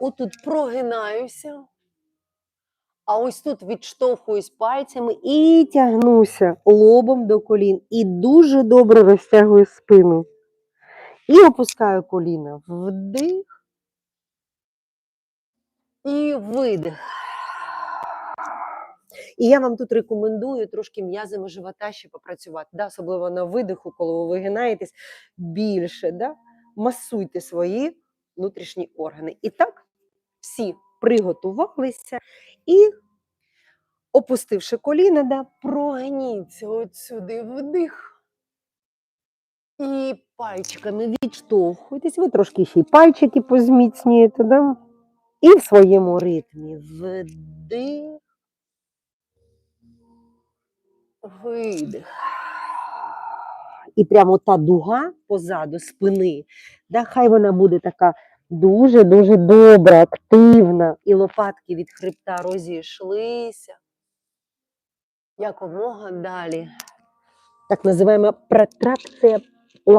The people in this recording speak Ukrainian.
Отут прогинаюся. А ось тут відштовхуюсь пальцями і тягнуся лобом до колін. І дуже добре розтягую спину. І опускаю коліна. Вдих. І видих. І я вам тут рекомендую трошки м'язами живота ще попрацювати, да? особливо на видиху, коли ви вигинаєтесь більше. Да? Масуйте свої внутрішні органи. І так, всі приготувалися і, опустивши коліна, да, прогніться от сюди вдих. І пальчиками відштовхуйтесь. Ви трошки ще й пальчики позміцнюєте, да? і в своєму ритмі вдих. Видих. І прямо та дуга позаду спини, да, хай вона буде така дуже-дуже добра, активна. І лопатки від хребта розійшлися. Якомога далі. Так називаємо протракція